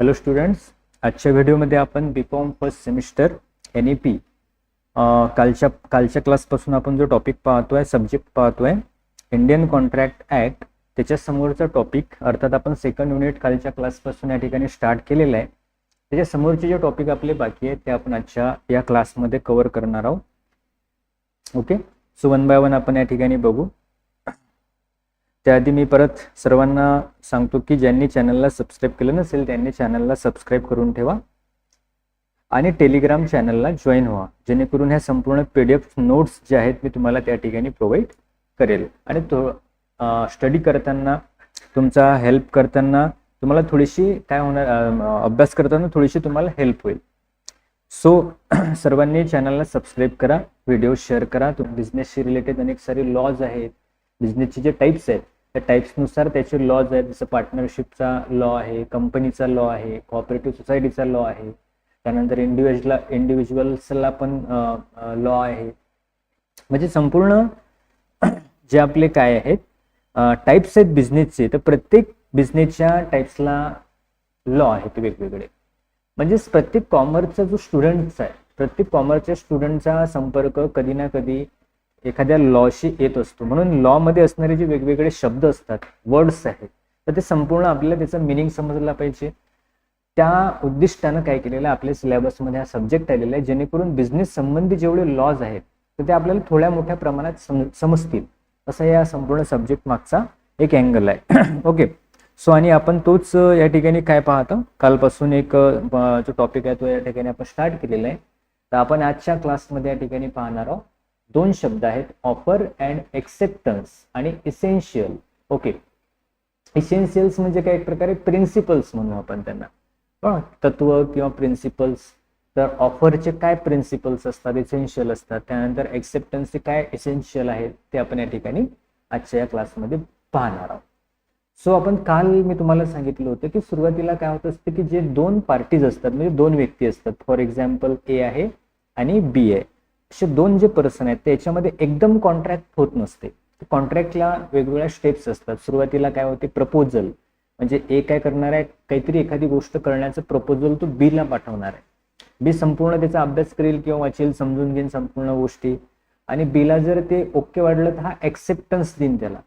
Hello students आजच्या व्हिडिओमध्ये आपण B com first semester N E P कालच्या कालच्या क्लासपासून आपण जो टॉपिक पाहतोय सब्जेक्ट पाहतोय इंडियन कॉन्ट्रॅक्ट ॲक्ट त्याच्यासमोरचा टॉपिक अर्थात आपण सेकंड युनिट कालच्या क्लासपासून या ठिकाणी स्टार्ट केलेलं आहे. त्याच्यासमोरचे जे टॉपिक आपले बाकी आहेत ते आपण आजच्या या क्लासमध्ये कव्हर करणार आहोत. Okay so one by one आपण या ठिकाणी बघू. त्याआधी मी परत सर्वांना सांगतो की ज्यांनी चॅनलला सबस्क्राईब केलं नसेल त्यांनी चॅनलला सबस्क्राईब करून ठेवा. आणि टेलिग्राम चॅनलला जॉईन व्हा जेणेकरून ह्या संपूर्ण पी डी एफ नोट्स जे आहेत मी तुम्हाला त्या ठिकाणी प्रोव्हाइड करेल. आणि तो स्टडी करताना तुमचा हेल्प करताना तुम्हाला थोडीशी काय होणार अभ्यास करताना थोडीशी तुम्हाला हेल्प होईल. सो सर्वांनी चॅनलला सबस्क्राईब करा व्हिडिओ शेअर करा. बिझनेसशी रिलेटेड अनेक सारे लॉज आहेत. बिझनेसचे जे टाईप्स आहेत त्या टाईप्सनुसार त्याचे लॉज आहेत. जसं पार्टनरशिपचा लॉ आहे कंपनीचा लॉ आहे कॉपरेटिव्ह सोसायटीचा लॉ आहे. त्यानंतर इंडिव्हिज्युअलला इंडिव्हिज्युअल्सला पण लॉ आहे. म्हणजे संपूर्ण जे आपले काय आहेत टाईप्स आहेत बिझनेसचे तर प्रत्येक बिझनेसच्या टाईप्सला लॉ आहेत वेगवेगळे. म्हणजेच प्रत्येक कॉमर्सचा जो स्टुडंटचा आहे प्रत्येक कॉमर्सच्या स्टुडंटचा संपर्क कधी ना कधी एखाद्या लॉशी येत असतो. म्हणून लॉ मध्ये असणारे जे वेगवेगळे शब्द असतात वर्ड्स आहेत तर ते संपूर्ण आपल्याला त्याचं मिनिंग समजला पाहिजे. त्या उद्दिष्टानं काय केलेलं आहे आपल्या सिलेबसमध्ये हा सब्जेक्ट आलेला आहे जेणेकरून बिझनेस संबंधी जेवढे लॉज आहेत तर ते आपल्याला थोड्या मोठ्या प्रमाणात सम समजतील. असं या संपूर्ण सब्जेक्ट मागचा एक अँगल आहे. ओके सो आणि आपण तोच या ठिकाणी काय पाहतो? कालपासून एक जो टॉपिक आहे तो या ठिकाणी आपण स्टार्ट केलेला आहे. तर आपण आजच्या क्लासमध्ये या ठिकाणी पाहणार आहोत. दोन शब्द आहेत ऑफर अँड एक्सेप्टन्स आणि इसेन्शियल ओके इसेन्शियल्स म्हणजे काय? एक प्रकारे प्रिन्सिपल्स म्हणू आपण त्यांना. तत्व किंवा प्रिन्सिपल्स तर ऑफरचे काय प्रिन्सिपल्स असतात? इसेन्शियल असतात. त्यानंतर एक्सेप्टन्सचे काय इसेन्शियल आहेत? ते आपण या ठिकाणी आजच्या या क्लासमध्ये पाहणार आहोत. सो आपण काल मी तुम्हाला सांगितलं होतं की सुरुवातीला काय होत असतं की जे दोन पार्टीज असतात म्हणजे दोन व्यक्ती असतात. फॉर एक्झाम्पल ए आहे आणि बी आहे. असे दोन जे पर्सन आहेत त्याच्यामध्ये एकदम कॉन्ट्रॅक्ट होत नसते. कॉन्ट्रॅक्टला वेगवेगळ्या स्टेप्स असतात. सुरुवातीला काय होते प्रपोजल म्हणजे ए काय करणार आहे काहीतरी एखादी गोष्ट करण्याचं प्रपोजल तो बीला पाठवणार आहे. बी संपूर्ण त्याचा अभ्यास करेल किंवा वाचेल समजून घेईन संपूर्ण गोष्टी. आणि बीला जर ते ओके वाढलं तर हा एक्सेप्टन्स देईन त्याला.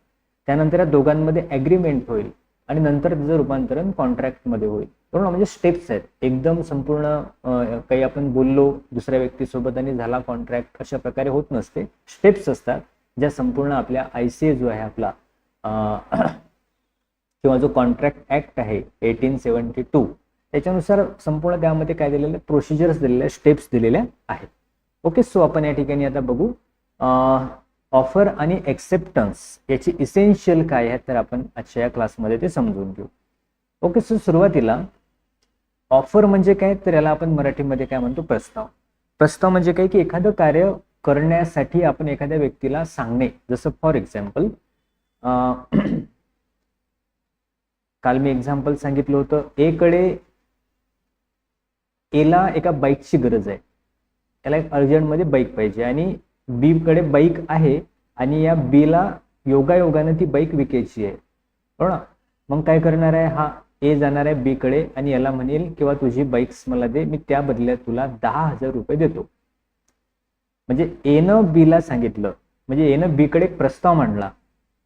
त्यानंतर या दोघांमध्ये ॲग्रीमेंट होईल. आणि नंतर त्याचं रूपांतरण कॉन्ट्रॅक्टमध्ये होईल. बरोबर? म्हणजे स्टेप्स आहेत. एकदम संपूर्ण काही आपण बोललो दुसऱ्या व्यक्तीसोबत आणि झाला कॉन्ट्रॅक्ट अशा प्रकारे होत नसते. स्टेप्स असतात ज्या संपूर्ण आपल्या आय सी ए जो आहे आपला किंवा जो कॉन्ट्रॅक्ट ऍक्ट आहे एटीन सेवन्टी टू त्याच्यानुसार संपूर्ण त्यामध्ये काय दिलेलं प्रोसिजर्स दिलेल्या स्टेप्स दिलेल्या आहेत. ओके सो आपण या ठिकाणी आता बघू. ऑफर आणि एक्सेप्टन्स याची इसेन्शियल काय आहे तर आपण आजच्या या क्लासमध्ये ते समजून घेऊ. ओके सो सुरुवातीला ऑफर म्हणजे काय? तर याला आपण मराठीमध्ये काय म्हणतो? प्रस्ताव. प्रस्ताव म्हणजे काय? की एखादं कार्य करण्यासाठी आपण एखाद्या व्यक्तीला सांगणे. जसं फॉर एक्झाम्पल काल मी एक्झाम्पल सांगितलं होतं. ए कडे एला एका बाईकची गरज आहे. त्याला एक अर्जंटमध्ये बाईक पाहिजे. आणि बी कडे बाईक आहे आणि या बीला योगायोगानं ती बाईक विकायची आहे. हो ना? मग काय करणार आहे? हा ए जाणार आहे बी कडे आणि याला म्हणेल किंवा तुझी बाईक्स मला दे मी त्या बदल्यात तुला दहा हजार रुपये देतो. म्हणजे एनं बीला सांगितलं. म्हणजे एनं बी कडे एक प्रस्ताव मांडला.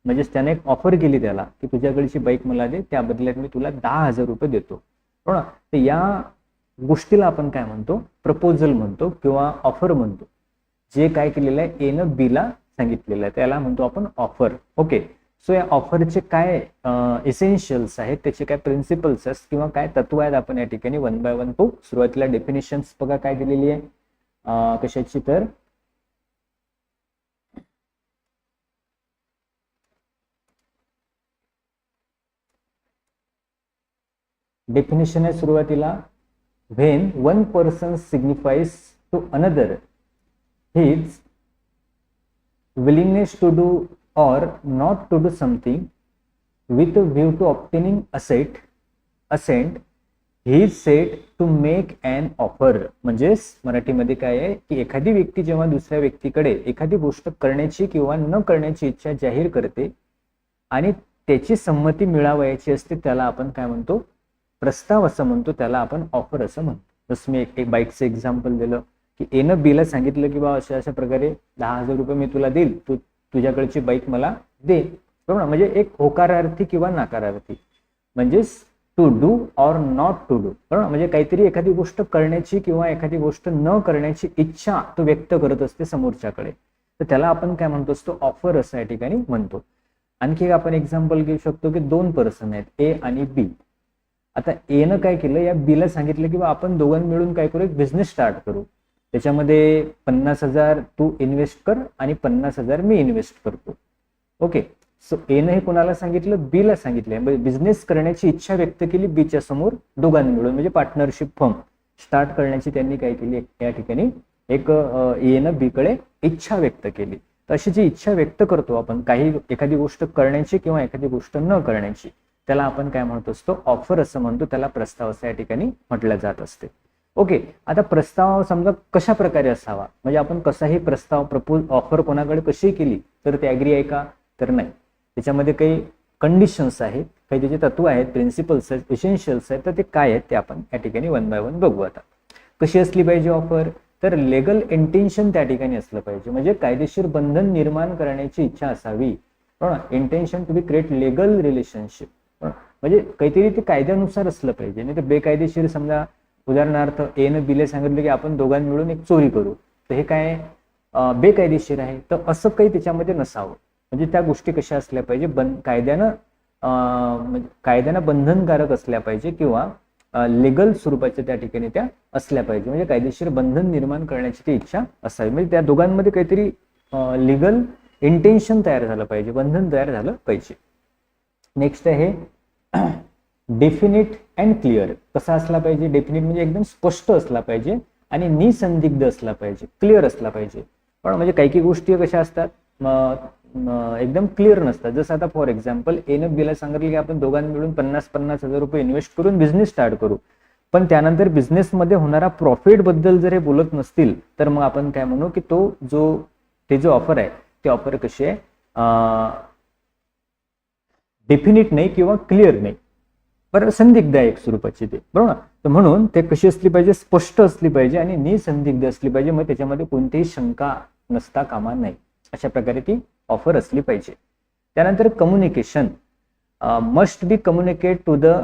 म्हणजे त्याने एक ऑफर केली त्याला की तुझ्याकडची बाईक मला दे त्या बदल्यात मी तुला दहा हजार रुपये देतो. हो ना? तर या गोष्टीला आपण काय म्हणतो? प्रपोजल म्हणतो किंवा ऑफर म्हणतो. जे काय केलेलं आहे एनं बीला सांगितलेलं आहे. त्याला म्हणतो आपण ऑफर ओके सो या ऑफरचे काय इसेन्शियल्स आहेत त्याचे काय प्रिन्सिपल्स आहेत किंवा काय तत्व आहेत आपण या ठिकाणी वन बाय वन टू सुरुवातीला डेफिनेशन्स बघा काय दिलेली आहे. कशाची तर? डेफिनेशन आहे सुरुवातीला. When one person signifies to another his willingness to do or not to do something with a view to obtaining assent assent set to make to offer an म्हणजेच मराठीमध्ये काय आहे की एखादी व्यक्ती जेव्हा दुसऱ्या व्यक्तीकडे एखादी गोष्ट करण्याची किंवा न करण्याची इच्छा जाहीर करते आणि त्याची संमती मिळावयाची असते त्याला आपण काय म्हणतो? प्रस्ताव असं म्हणतो त्याला आपण ऑफर असं म्हणतो. जसं मी एक एक बाईकचं एक्झाम्पल दिलं. की एनं बीला सांगितलं की बा अशा अशा प्रकारे दहा हजार रुपये मी तुला देईल तू तुझ्याकडची बाईक मला दे. बरोबर ना? म्हणजे एक होकारार्थी किंवा नाकारार्थी. म्हणजेच to do or not to do बरोबर ना? म्हणजे काहीतरी एखादी गोष्ट करण्याची किंवा एखादी गोष्ट न करण्याची इच्छा तो व्यक्त करत असते समोरच्याकडे. तर त्याला आपण काय म्हणतो? असतो ऑफर असं या ठिकाणी म्हणतो. आणखी एक आपण एक्झाम्पल घेऊ शकतो की दोन पर्सन आहेत ए आणि बी आता एनं काय केलं? या बीला सांगितलं की आपण दोघां मिळून काय करू? एक बिझनेस स्टार्ट करू. त्याच्यामध्ये पन्नास हजार तू इन्व्हेस्ट कर आणि पन्नास हजार मी इन्व्हेस्ट करतो. ओके सो एनं हे कोणाला सांगितलं? बीला सांगितलं म्हणजे बिझनेस करण्याची इच्छा व्यक्त केली बीच्या समोर दोघांनी मिळून. म्हणजे पार्टनरशिप फर्म स्टार्ट करण्याची त्यांनी काय केली? या ठिकाणी एक एनं बीकडे इच्छा व्यक्त केली. तर अशी जी इच्छा व्यक्त करतो आपण काही एखादी गोष्ट करण्याची किंवा एखादी गोष्ट न करण्याची त्याला आपण काय म्हणतो असतो? ऑफर असं म्हणतो. त्याला प्रस्ताव असं या ठिकाणी म्हटलं जात असते. ओके आता प्रस्ताव समजा कशा प्रकारे असावा? म्हणजे आपण कसाही प्रस्ताव प्रपोज ऑफर कोणाकडे कशी केली तर ते ॲग्री आहे का? तर नाही. त्याच्यामध्ये काही कंडिशन्स आहेत काही त्याचे तत्व आहेत प्रिन्सिपल्स आहेत एसेन्शियल्स आहेत तर ते काय आहेत ते आपण या ठिकाणी वन बाय वन बघू आता. कशी असली पाहिजे ऑफर तर लेगल इंटेन्शन त्या ठिकाणी असलं पाहिजे. म्हणजे कायदेशीर बंधन निर्माण करण्याची इच्छा असावी. बरोबर intention to be create legal relationship म्हणजे काहीतरी ते कायद्यानुसार असलं पाहिजे. नाही तर बेकायदेशीर समजा उदाहरणार्थ एनं बिले सांगितलं की आपण दोघांनी मिळून एक चोरी करू. तर हे काय बेकायदेशीर आहे. तर असं काही त्याच्यामध्ये नसावं. म्हणजे त्या गोष्टी कशा असल्या पाहिजे? बन कायद्यानं म्हणजे कायद्यानं बंधनकारक असल्या पाहिजे किंवा लिगल स्वरूपाच्या त्या ठिकाणी त्या असल्या पाहिजे. म्हणजे कायदेशीर बंधन निर्माण करण्याची ती इच्छा असावी. म्हणजे त्या दोघांमध्ये काहीतरी लिगल इंटेन्शन तयार झालं पाहिजे. बंधन तयार झालं पाहिजे. नेक्स्ट आहे डेफिनिट अँड क्लिअर कसा असला पाहिजे? डेफिनिट म्हणजे एकदम स्पष्ट असला पाहिजे आणि निसंदिग्ध असला पाहिजे. क्लिअर असला पाहिजे. पण म्हणजे काही काही गोष्टी कशा असतात? एकदम क्लिअर नसतात. जसं आता फॉर एक्झाम्पल एन बीला सांगितलं की आपण दोघांनी मिळून पन्नास पन्नास हजार रुपये इन्व्हेस्ट करून बिझनेस स्टार्ट करू. पण त्यानंतर बिझनेसमध्ये होणारा प्रॉफिटबद्दल जर हे बोलत नसतील तर मग आपण काय म्हणू की तो जो ते जो ऑफर आहे ते ऑफर कशी आहे डेफिनिट नाही किंवा क्लिअर नाही. बरं संदिग्ध आहे एक स्वरूपाची ते. बरोबर? तर म्हणून ते कशी असली पाहिजे? स्पष्ट असली पाहिजे आणि निसंदिग्ध असली पाहिजे मग त्याच्यामध्ये कोणतीही शंका नसता कामा नाही अशा प्रकारे ती ऑफर असली पाहिजे. त्यानंतर communication must be communicate to the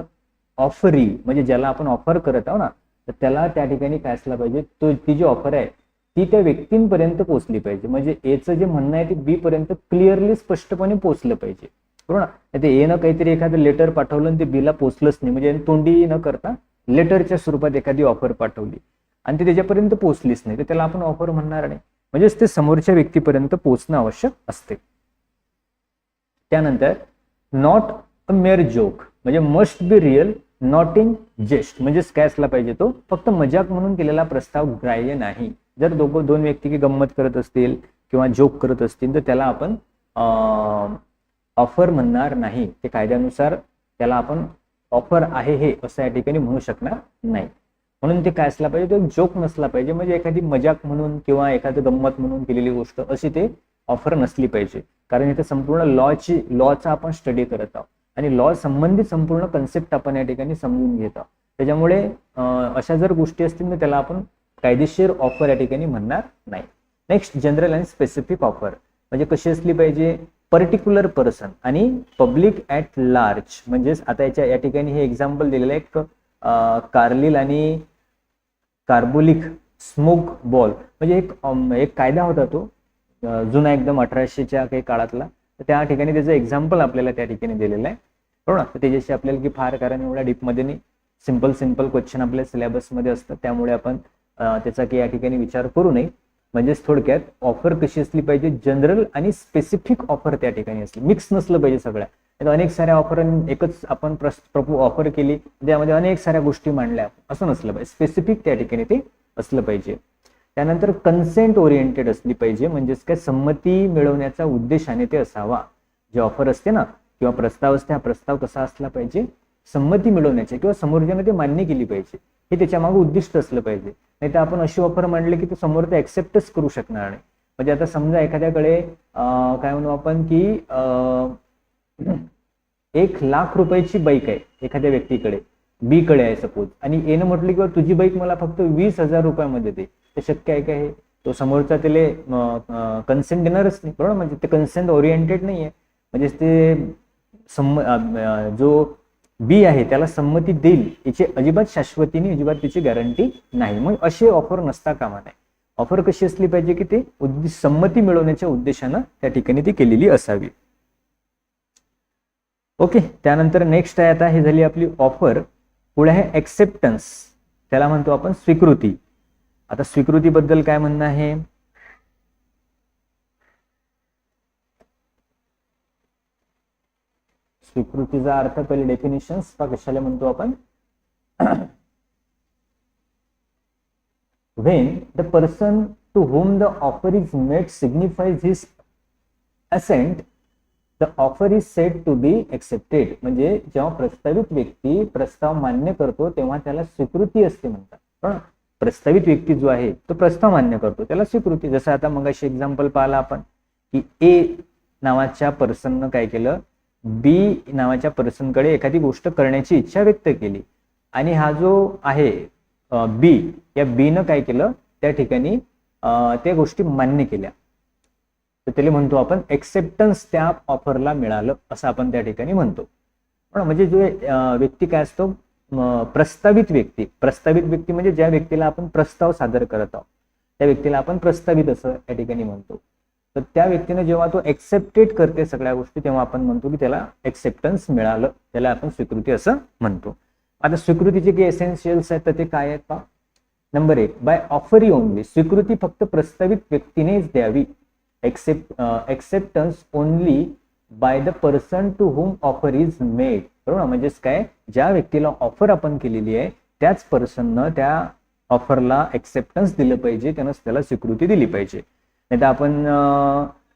offeree म्हणजे ज्याला आपण ऑफर करत आहोत ना तर त्याला त्या ठिकाणी काय असला पाहिजे? तो ती जी ऑफर आहे ती त्या व्यक्तींपर्यंत पोहोचली पाहिजे. म्हणजे एचं जे म्हणणं आहे ते बी पर्यंत क्लिअरली स्पष्टपणे पोहोचलं पाहिजे. बरोबर ना? ते येणं काहीतरी एखादं लेटर पाठवलं आणि ते बिला पोचलंच नाही. म्हणजे तोंडी न करता लेटरच्या स्वरूपात एखादी ऑफर पाठवली आणि ते त्याच्यापर्यंत पोचलीच नाही. तर त्याला आपण ऑफर म्हणणार नाही. म्हणजेच ते समोरच्या व्यक्तीपर्यंत पोचणं आवश्यक असते. त्यानंतर नॉट अ मेअर जोक म्हणजे must be real not in jest म्हणजेच काय असला पाहिजे तो? फक्त मजाक म्हणून केलेला प्रस्ताव ग्राह्य नाही. जर दोघं दोन व्यक्ती की गंमत करत असतील किंवा जोक करत असतील तर त्याला आपण ऑफर म्हणणार नाही ते कायद्यानुसार त्याला आपण ऑफर आहे हे असं या ठिकाणी म्हणू शकणार नाही. म्हणून ते काय असला पाहिजे तो एक जोक नसला पाहिजे म्हणजे एखादी मजाक म्हणून किंवा एखादी गंमत म्हणून केलेली गोष्ट अशी ते ऑफर नसली पाहिजे. कारण इथे संपूर्ण लॉची लॉचा आपण स्टडी करत आहोत. आणि लॉ संबंधित संपूर्ण कन्सेप्ट आपण या ठिकाणी समजून घेत आहोत. त्याच्यामुळे अशा जर गोष्टी असतील तर त्याला आपण कायदेशीर ऑफर या ठिकाणी म्हणणार नाही. नेक्स्ट जनरल आणि स्पेसिफिक ऑफर म्हणजे कशी असली पाहिजे? पर्टिक्युलर पर्सन आणि पब्लिक ॲट लार्ज म्हणजेच आता याच्या या ठिकाणी हे एक्झाम्पल दिलेलं आहे एक कार्लिल आणि कार्बोलिक स्मोक बॉल. म्हणजे एक एक कायदा होता तो जुना एकदम अठराशेच्या काही काळातला. तर त्या ठिकाणी त्याचं एक्झाम्पल आपल्याला त्या ठिकाणी दिलेलं आहे. बरोबर ना? तर त्याच्याशी आपल्याला की फार कारण एवढ्या डीपमध्ये नाही. सिंपल सिंपल क्वेश्चन आपल्या सिलेबसमध्ये असतात. त्यामुळे आपण त्याचा की या ठिकाणी विचार करू नये. म्हणजेच थोडक्यात ऑफर कशी असली पाहिजे जनरल आणि स्पेसिफिक ऑफर त्या ठिकाणी असली. मिक्स नसलं पाहिजे सगळ्या म्हणजे अनेक साऱ्या ऑफर एकच आपण प्रपो ऑफर केली त्यामध्ये अनेक साऱ्या गोष्टी मांडल्या. असं नसलं पाहिजे. स्पेसिफिक त्या ठिकाणी ते असलं पाहिजे. त्यानंतर कन्सेंट ओरिएंटेड असली पाहिजे. म्हणजेच काय संमती मिळवण्याचा उद्देशाने ते असावा. जे ऑफर असते ना किंवा प्रस्ताव असते हा प्रस्ताव कसा असला पाहिजे संमती मिळवण्याचे किंवा समोरच्याने ते मान्य केली पाहिजे. हे त्याच्यामागे उद्दिष्ट असलं पाहिजे. नाही तर आपण अशी ऑफर मांडली की तो समोर ते ऍक्सेप्टच करू शकणार नाही. म्हणजे आता समजा एखाद्याकडे काय म्हणू आपण की एक लाख रुपयाची बाईक आहे एखाद्या व्यक्तीकडे बी कडे आहे सपोज आणि एनं म्हटलं की तुझी बाईक मला फक्त वीस हजार रुपयामध्ये दे. ते शक्य आहे का हे? तो समोरचा त्याला कन्सेंट देणारच नाही. बरोबर? म्हणजे ते कन्सेंट ओरिएंटेड नाही आहे म्हणजे ते सम जो बी आहे त्याला संमती देईल. याची अजिबात शाश्वतीने अजिबात त्याची गॅरंटी नाही. मग असे ऑफर नसता कामा नये ऑफर कशी असली पाहिजे की ते उद्देश संमती मिळवण्याच्या उद्देशानं त्या ठिकाणी ती केलेली असावी. ओके त्यानंतर नेक्स्ट आहे आता हे झाली आपली ऑफर पुढे आहे एक्सेप्टन्स त्याला म्हणतो आपण स्वीकृती. आता स्वीकृतीबद्दल काय म्हणणं आहे? स्वीकृतीचा अर्थ पहिले डेफिनेशन कशाला म्हणतो आपण. When the person to whom the offer is made signifies his assent the offer is said to be accepted म्हणजे जेव्हा प्रस्तावित व्यक्ती प्रस्ताव मान्य करतो तेव्हा त्याला स्वीकृती असते म्हणतात. पण प्रस्तावित व्यक्ती जो आहे तो प्रस्ताव मान्य करतो. त्याला स्वीकृती. जसं आता मगाशी एक्झाम्पल पाहिला आपण की ए नावाच्या पर्सननं काय केलं? बी नावाच्या पर्सनकडे एखादी गोष्ट करण्याची इच्छा व्यक्त केली. आणि हा जो आहे बी या बीनं काय केलं? त्या ठिकाणी त्या गोष्टी मान्य केल्या. तर त्याला म्हणतो आपण एक्सेप्टन्स त्या ऑफरला मिळालं असं आपण त्या ठिकाणी म्हणतो. पण म्हणजे जो व्यक्ती काय असतो? प्रस्तावित व्यक्ती. प्रस्तावित व्यक्ती म्हणजे ज्या व्यक्तीला आपण प्रस्ताव सादर करत आहोत. त्या व्यक्तीला आपण प्रस्तावित असं त्या ठिकाणी म्हणतो. तर त्या व्यक्तीने जेव्हा तो ऍक्सेप्टेड करते सगळ्या गोष्टी तेव्हा आपण म्हणतो की त्याला एक्सेप्टन्स मिळालं. त्याला आपण स्वीकृती असं म्हणतो. आता स्वीकृतीचे काही एसेन्शियल्स आहेत तर ते काय आहेत का नंबर एक बाय ऑफरी ओनली स्वीकृती फक्त प्रस्तावित व्यक्तीनेच द्यावी. Accept acceptance only by the person to whom offer is made बरोबर? ना? म्हणजेच काय? ज्या व्यक्तीला ऑफर आपण केलेली आहे त्याच पर्सननं त्या ऑफरला एक्सेप्टन्स दिलं पाहिजे त्यानं त्याला स्वीकृती दिली पाहिजे. नाही तर आपण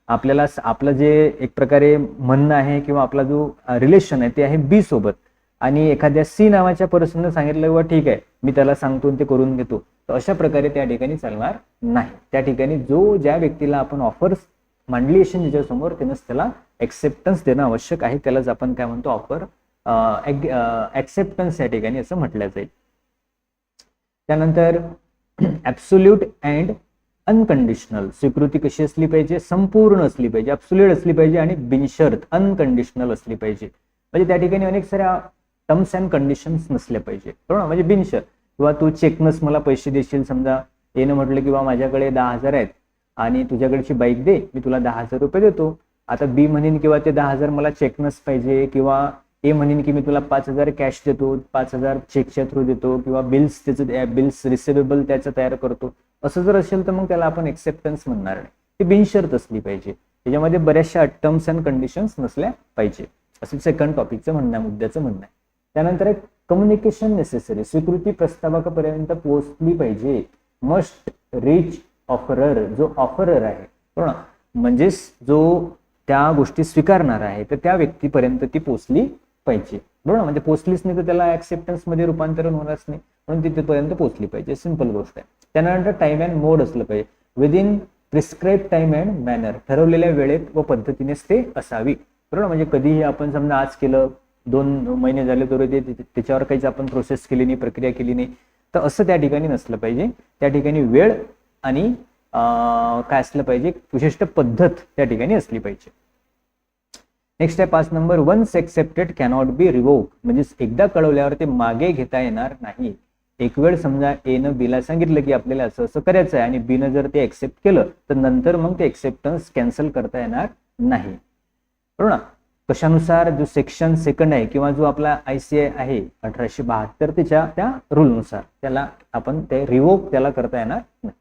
आपल्याला आपलं जे एक प्रकारे म्हणणं आहे किंवा आपला जो रिलेशन आहे ते आहे बी सोबत. आणि एखाद्या सी नावाच्या पर्सननं सांगितलं व ठीक आहे मी त्याला सांगतो ते करून घेतो. तर अशा प्रकारे त्या ठिकाणी चालणार नाही. त्या ठिकाणी जो ज्या व्यक्तीला आपण ऑफर्स मांडली असेल त्याच्यासमोर त्यानंच त्याला एक्सेप्टन्स देणं आवश्यक आहे. त्यालाच आपण काय म्हणतो ऑफर ऍक्सेप्टन्स या ठिकाणी असं म्हटलं जाईल. त्यानंतर ऍब्सोल्यूट अँड अनकंडिशनल स्वीकृती कशी असली पाहिजे? संपूर्ण असली पाहिजे. अप्सुलेट असली पाहिजे आणि बिनशर्त अनकंडिशनल असली पाहिजे. म्हणजे त्या ठिकाणी अनेक साऱ्या टर्म्स अँड कंडिशन्स नसल्या पाहिजे. बरोबर ना? म्हणजे बिनशर्त. किंवा तू चेकनस मला पैसे देशील समजा. येणं म्हटलं किंवा माझ्याकडे दहा हजार आहेत आणि तुझ्याकडची बाईक दे. मी तुला दहा हजार रुपये देतो. आता बी म्हणेन किंवा ते दहा हजार मला चेकनस पाहिजे किंवा ए म्हणेन की मी तुला पाच हजार कॅश देतो. पाच हजार चेकच्या थ्रू देतो किंवा बिल्स त्याचं बिल्स रिसिवेबल त्याचं तयार करतो. असं जर असेल तर मग त्याला आपण एक्सेप्टन्स म्हणणार नाही. ती बिनशर्त असली पाहिजे. त्याच्यामध्ये बऱ्याचशा टर्म्स अँड कंडिशन्स नसल्या पाहिजे. असं सेकंड टॉपिकचं म्हणणं आहे, मुद्द्याचं म्हणणं आहे. त्यानंतर एक कम्युनिकेशन नेसेसरी स्वीकृती प्रस्तावकापर्यंत पोहोचली पाहिजे. मस्ट रिच ऑफरर जो ऑफरर आहे बरोबर ना? म्हणजेच जो त्या गोष्टी स्वीकारणार आहे तर त्या व्यक्तीपर्यंत ती पोचली पाहिजे. बरोबर म्हणजे पोचलीच नाही तर त्याला ऍक्सेप्टन्समध्ये रूपांतरण होणारच नाही. म्हणून ती तिथपर्यंत पोहोचली पाहिजे. सिंपल गोष्ट आहे. त्यानंतर टाइम अँड मोड असलं पाहिजे. Within prescribe time and manner ठरवलेल्या वेळेत व पद्धतीनेच ते असावी. बरोबर म्हणजे कधीही आपण समजा आज केलं दोन महिने झाले तर ते त्याच्यावर काहीच आपण प्रोसेस केली नाही प्रक्रिया केली नाही. तर असं त्या ठिकाणी नसलं पाहिजे. त्या ठिकाणी वेळ आणि काय असलं पाहिजे? विशिष्ट पद्धत त्या ठिकाणी असली पाहिजे. नेक्स्ट आहे पाच number once accepted cannot be revoke म्हणजे एकदा कळवल्यावर ते मागे घेता येणार नाही. एक वेळ समजा एनं बीला सांगितलं की आपल्याला असं असं करायचं आहे आणि बीनं जर ते एक्सेप्ट केलं तर नंतर मग ते एक्सेप्टन्स कॅन्सल करता येणार नाही. बरोबर ना? कशानुसार जो सेक्शन सेकंड आहे किंवा जो आपला आय सी आय आहे अठराशे बहात्तर त्याच्या त्या रूलनुसार त्याला आपण ते रिवोक त्याला करता येणार नाही.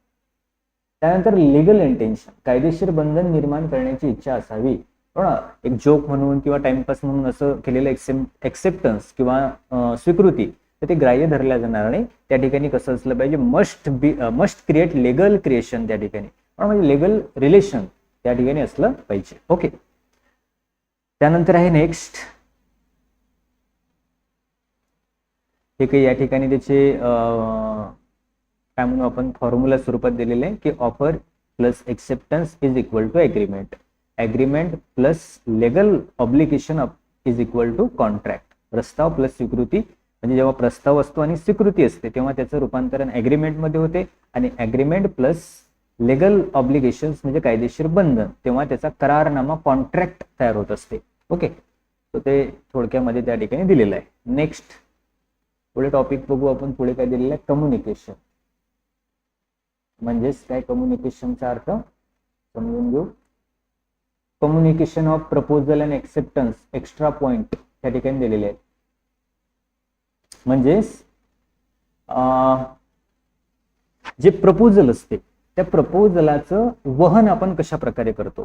त्यानंतर लिगल इंटेन्शन कायदेशीर बंधन निर्माण करण्याची इच्छा असावी. हो ना? एक जोक म्हणून किंवा टाइमपास म्हणून असं केलेलं एक्सेप्टन्स किंवा स्वीकृती तर ते ग्राह्य धरल्या जाणार नाही त्या ठिकाणी कसं असलं पाहिजे must be must create legal creation त्या ठिकाणी. म्हणजे लेगल रिलेशन त्या ठिकाणी असलं पाहिजे. ओके त्यानंतर आहे नेक्स्ट हे काही या ठिकाणी त्याचे काय म्हणू आपण फॉर्म्युला स्वरूपात दिलेले आहे की offer plus acceptance is equal to agreement agreement plus legal obligation is equal to contract प्रस्ताव प्लस स्वीकृती म्हणजे जेव्हा प्रस्ताव असतो आणि स्वीकृती असते तेव्हा त्याचं रूपांतरण ॲग्रीमेंटमध्ये होते आणि ॲग्रीमेंट प्लस लेगल ऑब्लिगेशन्स म्हणजे कायदेशीर बंधन तेव्हा त्याचा करारनामा कॉन्ट्रॅक्ट तयार होत असते. ओके तर ते थोडक्यामध्ये त्या ठिकाणी दिलेलं आहे. नेक्स्ट पुढे टॉपिक बघू आपण पुढे काय दिलेलं आहे? कम्युनिकेशन म्हणजेच काय कम्युनिकेशनचा अर्थ? समजून घेऊ. Communication of proposal and acceptance extra point त्या ठिकाणी दिलेले आहेत. म्हणजेच जे प्रपोजल असते त्या प्रपोजलाचं वहन आपण कशा प्रकारे करतो?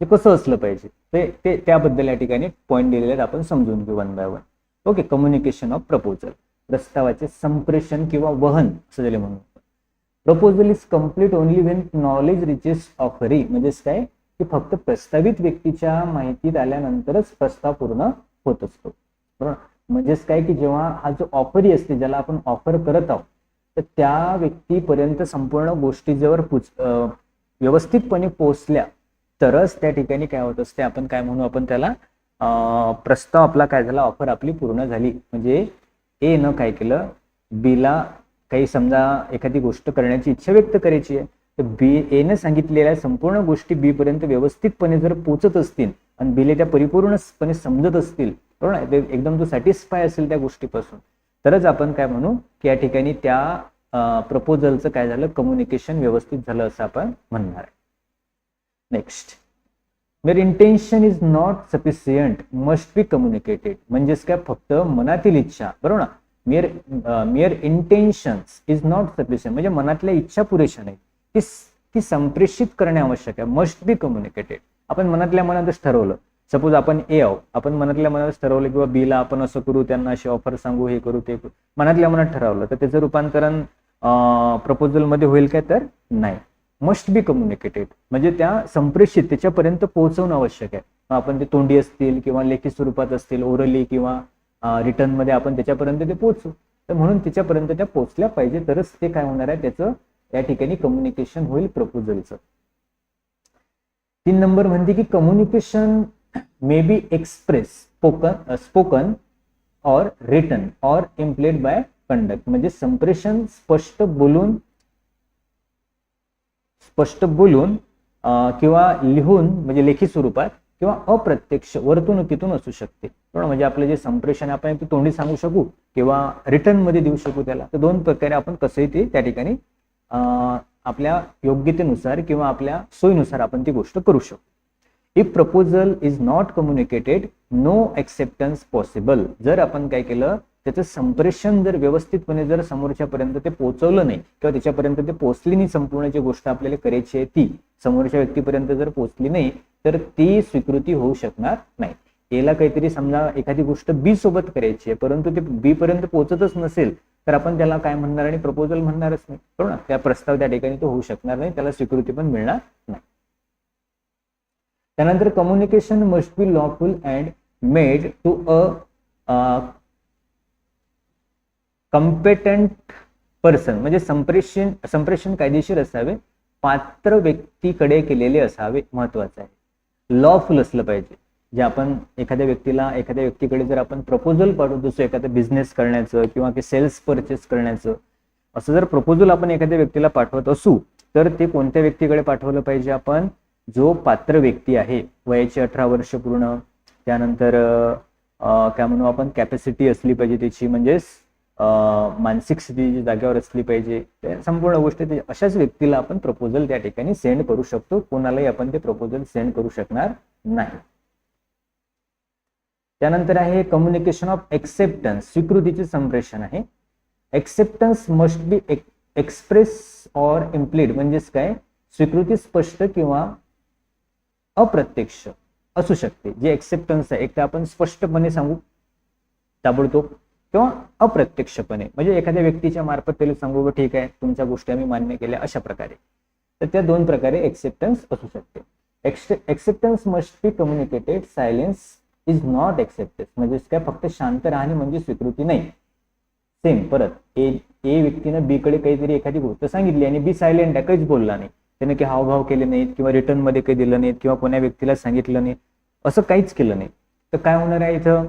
ते कसं असलं पाहिजे? ते ते त्याबद्दल या ठिकाणी पॉईंट दिलेले आहेत आपण समजून घेऊ one by one okay communication of proposal प्रस्तावाचे संप्रेषण किंवा वहन असं म्हणून proposal is complete only when knowledge reaches offeree म्हणजेच काय? की फक्त प्रस्तावित व्यक्तीच्या माहितीत आल्यानंतरच प्रस्ताव पूर्ण होत असतो. बरोबर? म्हणजेच काय की जेव्हा हा जो ऑफरी असते ज्याला आपण ऑफर करत आहोत तर त्या व्यक्तीपर्यंत संपूर्ण गोष्टी जर पुच व्यवस्थितपणे पोचल्या तरच त्या ठिकाणी काय होत असते आपण काय म्हणू आपण त्याला प्रस्ताव आपला काय झाला ऑफर आपली पूर्ण झाली. म्हणजे ए न काय केलं बीला काही समजा एखादी गोष्ट करण्याची इच्छा व्यक्त करायची आहे तर बी एनं सांगितलेल्या संपूर्ण गोष्टी बी पर्यंत व्यवस्थितपणे जर पोचत असतील आणि बीले त्या परिपूर्णपणे समजत असतील बरोबर ना? एकदम तो सॅटिस्फाय असेल त्या गोष्टीपासून. तरच आपण काय म्हणू की या ठिकाणी त्या प्रपोजलचं काय झालं? कम्युनिकेशन व्यवस्थित झालं असं आपण म्हणणार आहे. Next mere intention is not sufficient must be communicated म्हणजेच काय? फक्त मनातील इच्छा बरोबर ना? Mere mere intention is not sufficient म्हणजे मनातल्या इच्छा पुरेशा नाही ती ती संप्रेषित करणे आवश्यक आहे. मस्ट बी कम्युनिकेटेड आपण मनातल्या मनातच ठरवलं. सपोज आपण ए आहो आपण मनातल्या मनातच ठरवलं किंवा बीला आपण असं करू त्यांना अशी ऑफर सांगू हे करू ते करू. मनातल्या मनात ठरवलं. तर त्याचं रूपांतरण प्रपोजलमध्ये होईल काय तर? नाही. मस्ट बी कम्युनिकेटेड म्हणजे त्या संप्रेषित त्याच्यापर्यंत पोहोचवणं आवश्यक आहे. आपण ते तोंडी असतील किंवा लेखी स्वरूपात असतील ओरली किंवा रिटर्नमध्ये आपण त्याच्यापर्यंत ते पोहोचू. तर म्हणून त्याच्यापर्यंत त्या पोहोचल्या पाहिजे तरच ते काय होणार आहे? त्याचं त्या ठिकाणी कम्युनिकेशन होईल प्रपोजलचं तीन नंबर म्हणते की communication may be express spoken spoken or written or implied by conduct म्हणजे संप्रेषण स्पष्ट बोलून स्पष्ट बोलून किंवा लिहून म्हणजे लेखी स्वरूपात किंवा अप्रत्यक्ष वर्तणुकीतून असू शकते. बरोबर? म्हणजे आपलं जे संप्रेषण आपण तोंडी सांगू शकू किंवा रिटर्नमध्ये देऊ शकू त्याला. तर दोन प्रकारे आपण कसंही ते त्या ठिकाणी आपल्या योग्यतेनुसार किंवा आपल्या सोयीनुसार आपण ती गोष्ट करू शकतो. If proposal is not communicated no acceptance possible जर आपण काय केलं त्याचं संप्रेषण जर व्यवस्थितपणे जर समोरच्यापर्यंत ते पोहोचवलं नाही किंवा त्याच्यापर्यंत ते पोहोचली नाही संपूर्ण जी गोष्ट आपल्याला करायची आहे ती समोरच्या व्यक्तीपर्यंत जर पोहोचली नाही तर ती स्वीकृती होऊ शकणार नाही. एला काहीतरी समजा एखादी गोष्ट बी सोबत करायची आहे परंतु ते बी पर्यंत पोहोचतच नसेल तर आपण त्याला काय म्हणणार आणि प्रपोजल म्हणणारच नाही. बरोबर ना? त्या प्रस्ताव त्या ठिकाणी तो होऊ शकणार नाही त्याला स्वीकृती पण मिळणार नाही. त्यानंतर communication must be lawful and made to a competent person म्हणजे संप्रेषण संप्रेषण कायदेशीर असावे पात्र व्यक्तीकडे केलेले असावे महत्वाचं आहे. लॉफुल असलं पाहिजे. जे आपण एखाद्या व्यक्तीला एखाद्या व्यक्तीकडे जर आपण प्रपोजल पाठवत असतो एखादा बिझनेस करण्याचं किंवा की सेल्स परचेस करण्याचं असं जर प्रपोजल आपण एखाद्या व्यक्तीला पाठवत असू तर ते कोणत्या व्यक्तीकडे पाठवलं पाहिजे आपण? जो पात्र व्यक्ती आहे वयाची अठरा वर्ष पूर्ण त्यानंतर काय म्हणू आपण कॅपॅसिटी असली पाहिजे त्याची म्हणजेच मानसिक स्थिती जागेवर असली पाहिजे संपूर्ण गोष्टी अशाच व्यक्तीला आपण प्रपोजल त्या ठिकाणी सेंड करू शकतो. कोणालाही आपण ते प्रपोजल सेंड करू शकणार नाही. त्यानंतर आहे कम्युनिकेशन ऑफ एक्सेप्टन्स स्वीकृतीचे संप्रेषण आहे. Acceptance must be express or implied म्हणजेच काय? स्वीकृती स्पष्ट किंवा अप्रत्यक्ष असू शकते. जे एक्सेप्टन्स आहे एक तर आपण स्पष्टपणे सांगू ताबडतोब किंवा अप्रत्यक्षपणे. म्हणजे एखाद्या व्यक्तीच्या मार्फत त्याला सांगू ठीक आहे तुमच्या गोष्टी आम्ही मान्य केल्या अशा प्रकारे. तर त्या दोन प्रकारे एक्सेप्टन्स असू शकते. Acceptance must be communicated silence is not accepted म्हणजे काय फक्त शांत राहणे म्हणजे स्वीकृती नाही. सेम परत. ए ए व्यक्तीनं बी कडे काहीतरी एखादी गोष्ट सांगितली आणि बी सायलेंट आहे काहीच बोलला नाही. त्याने काही हावभाव केले नाहीत किंवा रिटर्नमध्ये काही दिलं नाहीत किंवा कोण्या व्यक्तीला सांगितलं नाही. असं काहीच केलं नाही. तर काय होणार आहे इथं?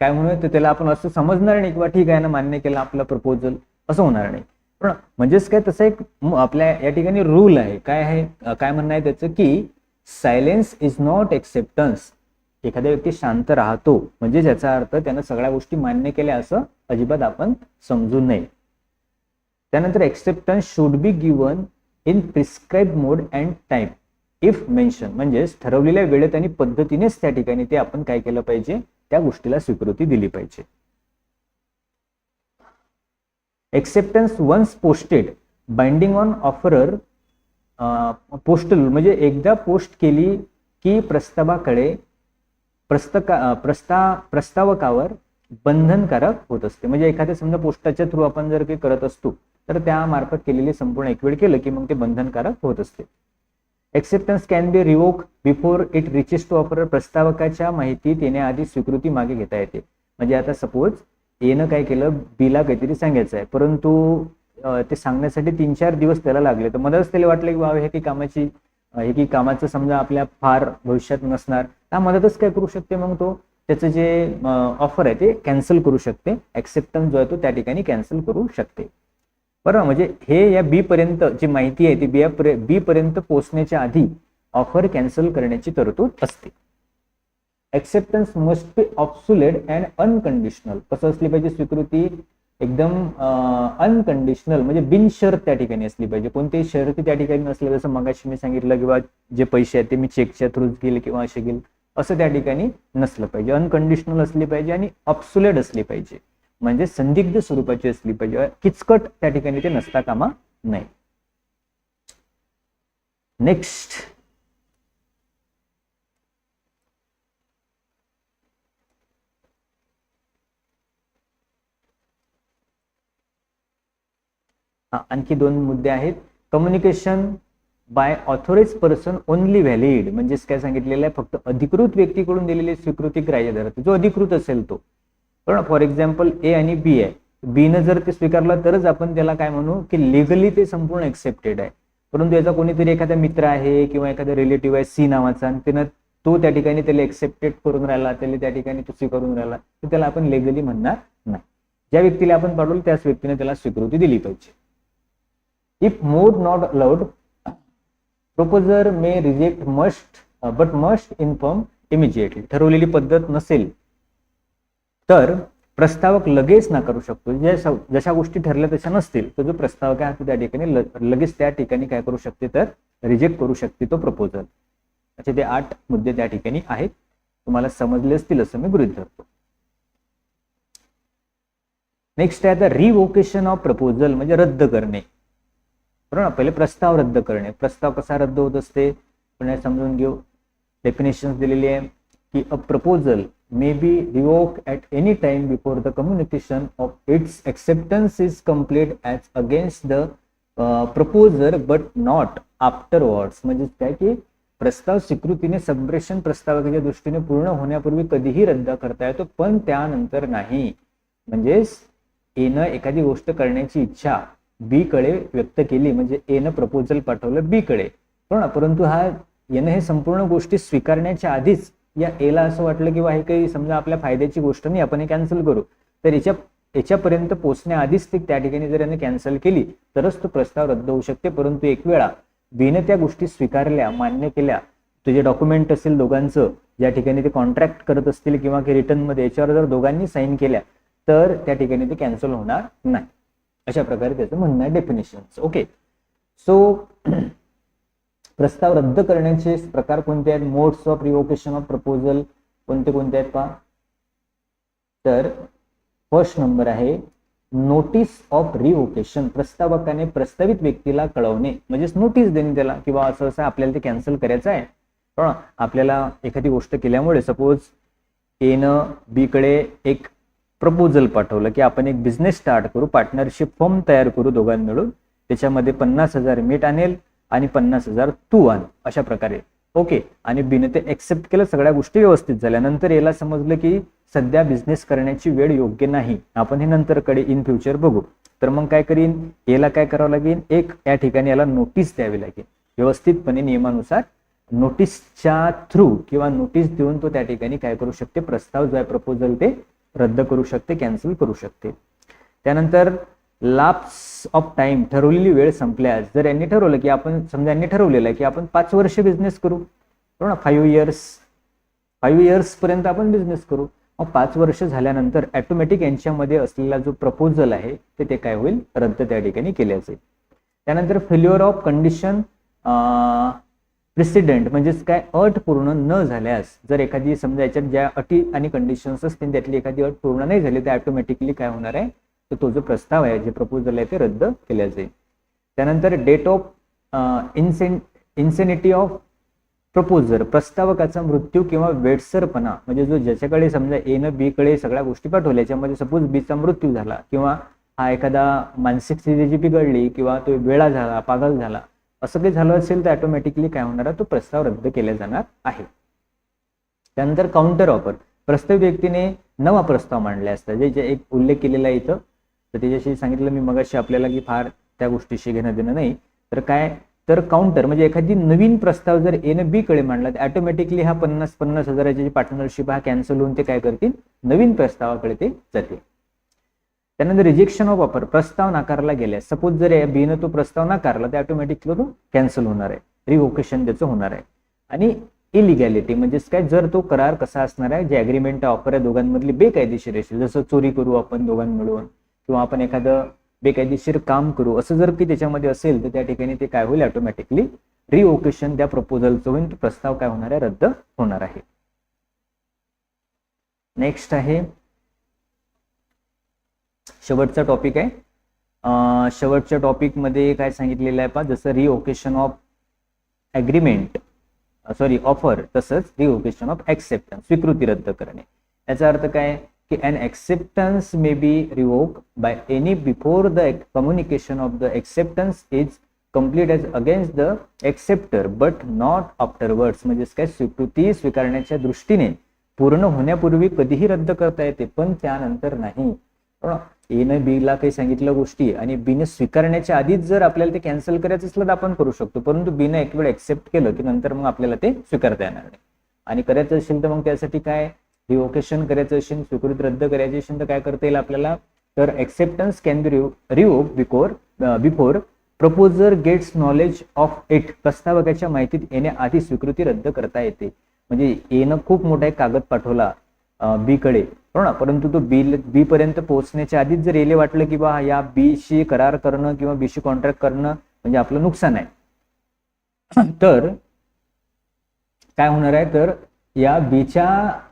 काय म्हणूया तर त्याला आपण असं समजणार नाही किंवा ठीक आहे ना मान्य केलं आपलं प्रपोजल असं होणार नाही. पण म्हणजेच काय तसं एक आपल्या या ठिकाणी रूल आहे. काय आहे? काय म्हणणं आहे त्याचं की सायलेन्स इज नॉट एक्सेप्टन्स एखादा व्यक्ती शांत राहतो म्हणजे ज्याचा अर्थ त्यानं सगळ्या गोष्टी मान्य केल्या असं अजिबात आपण समजू नये. त्यानंतर acceptance should be given in prescribe mode and time if mention म्हणजेच ठरवलेल्या वेळेत आणि पद्धतीनेच त्या ठिकाणी ते आपण काय केलं पाहिजे? त्या गोष्टीला स्वीकृती दिली पाहिजे. Acceptance once posted binding on offerer postal म्हणजे एकदा पोस्ट केली की प्रस्तावाकडे प्रस्तका प्रस्ता प्रस्तावकावर बंधनकारक होत असते. म्हणजे एखाद्या समजा पोस्टाच्या थ्रू आपण जर काही करत असतो तर त्यामार्फत केलेली संपूर्ण एक वेळ केलं की मग ते बंधनकारक होत असते. Acceptance can be revoke before it reaches to offer प्रस्तावकाच्या माहितीत येण्याआधी स्वीकृती मागे घेता येते. म्हणजे आता सपोज एनं काय केलं बीला काहीतरी सांगायचं आहे परंतु ते सांगण्यासाठी तीन चार दिवस त्याला लागले. तर मलाच त्याला वाटलं की बाबा हे काही कामाची हे की कामाचं समजा आपल्या फार भविष्यात नसणार. त्या मदतच काय करू शकते मग तो? त्याचं जे ऑफर आहे ते कॅन्सल करू शकते. ऍक्सेप्टन्स जो आहे तो त्या ठिकाणी कॅन्सल करू शकते. बरं म्हणजे हे या बी पर्यंत जी माहिती आहे ती बी बी पर्यंत पोहोचण्याच्या आधी ऑफर कॅन्सल करण्याची तरतूद असते. Acceptance must be absolute and unconditional कसं असली पाहिजे स्वीकृती? एकदम अनकंडिशनल म्हणजे बिनशर्त त्या ठिकाणी असली पाहिजे. कोणतेही शर्ती त्या ठिकाणी नसले जसं मगाशी मी सांगितलं किंवा जे पैसे आहेत ते मी चेकच्या थ्रूच गेले किंवा असे गेले असं त्या ठिकाणी नसलं पाहिजे. अनकंडिशनल असली पाहिजे आणि अपसुलेट असली पाहिजे. म्हणजे संदिग्ध स्वरूपाची असली पाहिजे. किचकट त्या ठिकाणी ते नसता कामा नाही. नेक्स्ट आणखी दोन मुद्दे आहेत. Communication by authorise person only valid म्हणजेच काय सांगितलेलं आहे फक्त अधिकृत व्यक्तीकडून दिलेली स्वीकृती ग्राह्य धरते जो अधिकृत असेल तो. पण फॉर एक्झाम्पल ए आणि बी आहे. बीनं जर ते स्वीकारलं तरच आपण त्याला काय म्हणू की लिगली ते संपूर्ण एक्सेप्टेड आहे. परंतु याचा कोणीतरी एखादा मित्र आहे किंवा एखादा रिलेटिव्ह आहे सी नावाचा आणि त्यानं तो त्या ठिकाणी त्याला एक्सेप्टेड करून राहिला त्याला त्या ठिकाणी तो स्वीकारून राहिला तर त्याला आपण लेगली म्हणणार नाही. ज्या व्यक्तीला आपण पाठवलं त्याच व्यक्तीने त्याला स्वीकृती दिली पाहिजे. If mode not proposer proposer may reject must but must inform immediately ठरवलेली पद्धत नसेल तर प्रस्तावक लगेच नाकारू शकतो. जशा गोष्टी ठरल्या तशा नसतील तर जो प्रस्तावक आहे तो त्या ठिकाणी लगेच त्या ठिकाणी काय करू शकते तर रिजेक्ट करू शकते तो प्रपोजल असे ते आठ मुद्दे त्या ठिकाणी आहेत. तुम्हाला समजले असतील असं मी गृहीत धरतो. नेक्स्ट आहे आता रिवोकेशन ऑफ प्रपोजल म्हणजे रद्द करणे. बरोबर ना? पहिले प्रस्ताव रद्द करणे. प्रस्ताव कसा रद्द होत असते? पुन्हा समजून घेऊ. डेफिनेशन दिलेली आहे की a proposal may be revoke at any time before the communication of its acceptance is complete as against the proposer but not after afterwards म्हणजेच काय की प्रस्ताव स्वीकृतीने संप्रेषण प्रस्तावकाच्या दृष्टीने पूर्ण होण्यापूर्वी कधीही रद्द करता येतो पण त्यानंतर नाही. म्हणजेच येणं एखादी गोष्ट करण्याची इच्छा बी कडे व्यक्त केली म्हणजे एनं प्रपोजल पाठवलं बी कडे. पण परंतु हा यानं हे संपूर्ण गोष्टी स्वीकारण्याच्या आधीच या एला असं वाटलं की बा हे काही समजा आपल्या फायद्याची गोष्ट नाही आपण हे कॅन्सल करू. तर याच्या याच्यापर्यंत पोहोचण्याआधीच ती त्या ठिकाणी जर याने कॅन्सल केली तरच तो प्रस्ताव रद्द होऊ शकते. परंतु एक वेळा बीनं त्या गोष्टी स्वीकारल्या मान्य केल्या तुझे डॉक्युमेंट असेल दोघांचं ज्या ठिकाणी ते कॉन्ट्रॅक्ट करत असतील किंवा की रिटर्नमध्ये याच्यावर जर दोघांनी साईन केल्या तर त्या ठिकाणी ते कॅन्सल होणार नाही. अशा प्रकारे त्याचं म्हणणं आहे डेफिनेशन ओके सो प्रस्ताव रद्द करण्याचे प्रकार कोणते आहेत? Modes of revocation of proposal कोणते कोणते आहेत पहा? तर फर्स्ट नंबर आहे नोटीस ऑफ रिवोकेशन प्रस्तावकाने प्रस्तावित व्यक्तीला कळवणे. म्हणजेच नोटीस देणे त्याला किंवा असं असं आपल्याला ते कॅन्सल करायचं आहे. पण आपल्याला एखादी गोष्ट केल्यामुळे सपोज एनं बी कडे एक प्रपोजल पाठवलं की आपण एक बिझनेस स्टार्ट करू पार्टनरशिप फॉर्म तयार करू दोघांनी मिळून. त्याच्यामध्ये पन्नास हजार मीठ आणेल आणि पन्नास हजार तू आण अशा प्रकारे. ओके आणि बीने ते एक्सेप्ट केलं सगळ्या गोष्टी व्यवस्थित झाल्या. नंतर याला समजलं की सध्या बिझनेस करण्याची वेळ योग्य नाही. आपण हे नंतर कडे इन फ्युचर बघू. तर मग काय करीन? याला काय करावं लागेल? एक या ठिकाणी याला नोटीस द्यावी लागेल. व्यवस्थितपणे नियमानुसार नोटीसच्या थ्रू किंवा नोटीस देऊन तो त्या ठिकाणी काय करू शकते? प्रस्ताव जो आहे प्रपोजल ते रद्द करू शकते कॅन्सल करू शकते. त्यानंतर लाप्स ऑफ टाइम ठरवलेली वेळ संपल्यास जर यांनी ठरवलं की आपण समजा यांनी ठरवलेलं आहे की आपण पाच वर्ष बिझनेस करू बरोबर ना? फाईव्ह इयर्स फाईव्ह इयर्स पर्यंत आपण बिझनेस करू. मग पाच वर्ष झाल्यानंतर ॲटोमॅटिक यांच्यामध्ये असलेला जो प्रपोजल आहे ते ते काय होईल? रद्द त्या ठिकाणी केले जाईल त्यानंतर फेल्युअर ऑफ कंडिशन प्रेसिडेंट म्हणजेच काय अट पूर्ण न झाल्यास जर एखादी समजा याच्यात ज्या अटी आणि कंडिशन्स असतील त्यातली एखादी अट पूर्ण नाही झाली तर ऑटोमॅटिकली काय होणार आहे? तर तो जो प्रस्ताव आहे जे प्रपोजल आहे ते रद्द केल्या जाईल. त्यानंतर death of insane insanity of proposer प्रस्तावकाचा मृत्यू किंवा वेडसरपणा म्हणजे जो ज्याच्याकडे समजा ए न बी कडे सगळ्या गोष्टी पाठवल्या याच्यामध्ये सपोज बीचा मृत्यू झाला किंवा हा एखादा मानसिक स्थिती जी बिघडली किंवा तो वेळा झाला पागल झाला असं काही झालं असेल तर ऑटोमॅटिकली काय होणार आहे? तो प्रस्ताव रद्द केला जाणार आहे. त्यानंतर काउंटर ऑफर प्रस्ताव व्यक्तीने नवा प्रस्ताव मांडले असतात जे जे एक उल्लेख केलेला आहे इथं. तर त्याच्याशी सांगितलं मी मगाशी आपल्याला की फार त्या गोष्टीशी घेणं देणं नाही. तर काय तर काउंटर म्हणजे एखादी नवीन प्रस्ताव जर एन बी कडे मांडला तर ऑटोमॅटिकली हा पन्नास पन्नास हजाराची जी पार्टनरशिप हा कॅन्सल होऊन ते काय करतील? नवीन प्रस्तावाकडे ते जातील. त्यानंतर रिजेक्शन ऑफ ऑफर प्रस्ताव नाकारला गेल्यास सपोज जर बीनं तो प्रस्ताव नाकारला तर ऑटोमॅटिकली तो कॅन्सल होणार आहे. रिव्होकेशन त्याचं होणार आहे. आणि इलिगॅलिटी म्हणजेच काय? जर तो करार कसा असणार आहे? जे अग्रीमेंट ऑफर आहे दोघांमधली बेकायदेशीर असेल जसं चोरी करू आपण दोघां मिळून किंवा आपण एखादं बेकायदेशीर काम करू असं जर की त्याच्यामध्ये असेल तर त्या ठिकाणी ते काय होईल? ऑटोमॅटिकली रिओकेशन त्या प्रपोजलचं होईल. तो प्रस्ताव काय होणार आहे? रद्द होणार आहे. नेक्स्ट आहे शेवटचा टॉपिक आहे. शेवटच्या टॉपिकमध्ये काय सांगितलेलं आहे पहा जसं revocation of agreement sorry offer तसंच रिओकेशन ऑफ ॲक्सेप्टन्स स्वीकृती रद्द करणे. याचा अर्थ काय? की an acceptance may be revoke by any before the communication of the acceptance is complete as against the accepter but not afterwards म्हणजेच काय? स्वीकृती स्वीकारण्याच्या दृष्टीने पूर्ण होण्यापूर्वी कधीही रद्द करता येते पण त्यानंतर नाही. एनं बी ला काही सांगितल्या गोष्टी आणि बीने स्वीकारण्याच्या आधीच जर आपल्याला ते कॅन्सल करायचं असलं तर आपण करू शकतो. परंतु बीने एक वेळ एक्सेप्ट केलं की नंतर मग आपल्याला ते स्वीकारता येणार नाही. आणि करायचं असेल तर मग त्यासाठी काय? रिओकेशन करायचं असेल स्वीकृत रद्द करायची असेल तर काय करता येईल आपल्याला? तर acceptance can be revoke before before proposer gets knowledge of it प्रस्तावकाच्या माहितीत येण्याआधी स्वीकृती रद्द करता येते. म्हणजे एनं खूप मोठा एक कागद पाठवला uh, बी कडे. बरोबर ना परंतु तो बी बी पर्यंत पोहोचण्याच्या आधीच जर एले वाटलं की बा या बी शी करार करणं किंवा बी शी कॉन्ट्रॅक्ट करणं म्हणजे आपलं नुकसान आहे. तर काय होणार आहे? तर या बीच्या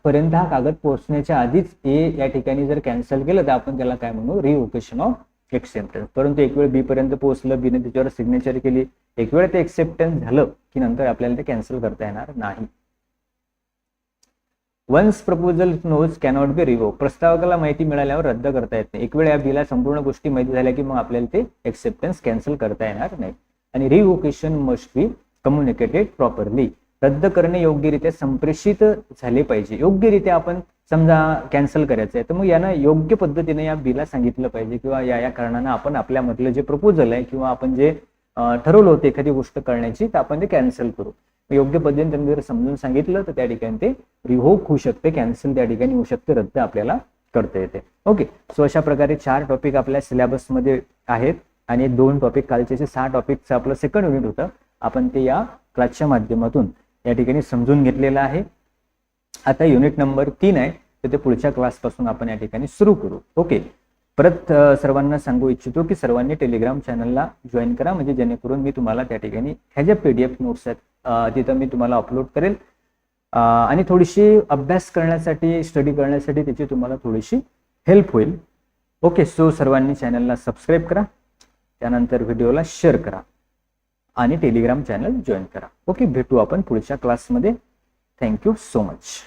पर्यंत हा कागद पोहोचण्याच्या आधीच ए या ठिकाणी जर कॅन्सल केलं तर आपण त्याला काय म्हणू? रिओकेशन ऑफ एक्सेप्टन्स परंतु एक वेळ बी पर्यंत पोहोचलं बीने त्याच्यावर सिग्नेचर केली एक वेळ ते एक्सेप्टन्स झालं की नंतर आपल्याला ते कॅन्सल करता येणार नाही. Once proposal knows cannot be revoke प्रस्तावकाला माहिती मिळाल्यावर रद्द करता येत नाही. एक वेळ या बिला संपूर्ण गोष्टी माहिती झाल्या की मग आपल्याला ते एक्सेप्टन्स कॅन्सल करता येणार नाही. आणि revocation must be communicated properly रद्द करणे योग्यरित्या संप्रेषित झाले पाहिजे. योग्यरित्या आपण समजा कॅन्सल करायचं आहे तर मग यानं योग्य पद्धतीने या बिला सांगितलं पाहिजे किंवा या या कारणानं आपण आपल्यामधलं जे प्रपोजल आहे किंवा आपण जे ठरवलं होतं एखादी गोष्ट करण्याची तर आपण ते कॅन्सल करू. योग्य पद्धतीने त्यांनी जर समजून सांगितलं तर त्या ठिकाणी ते रिव्होक होऊ शकते कॅन्सल त्या ठिकाणी होऊ शकते रद्द आपल्याला करता येते. ओके सो अशा प्रकारे चार टॉपिक आपल्या सिलेबसमध्ये आहेत आणि दोन टॉपिक कालचे जे सहा टॉपिकचं आपलं सेकंड युनिट होतं आपण ते या क्लासच्या माध्यमातून या ठिकाणी समजून घेतलेलं आहे. आता युनिट नंबर तीन आहे तर ते पुढच्या क्लासपासून आपण या ठिकाणी सुरू करू. ओके परत सर्वांना सांगू इच्छितो की सर्वांनी टेलिग्राम चॅनलला जॉईन करा. म्हणजे जेणेकरून मी तुम्हाला त्या ठिकाणी ह्या ज्या पी डी एफ नोट्स आहेत तिथं मी तुम्हाला अपलोड करेल. आणि थोडीशी अभ्यास करण्यासाठी स्टडी करण्यासाठी त्याची तुम्हाला थोडीशी हेल्प होईल. ओके सो सर्वांनी चॅनलला सबस्क्राईब करा. त्यानंतर व्हिडिओला शेअर करा. आणि टेलिग्राम चॅनल जॉईन करा. ओके भेटू आपण पुढच्या क्लासमध्ये थँक्यू सो मच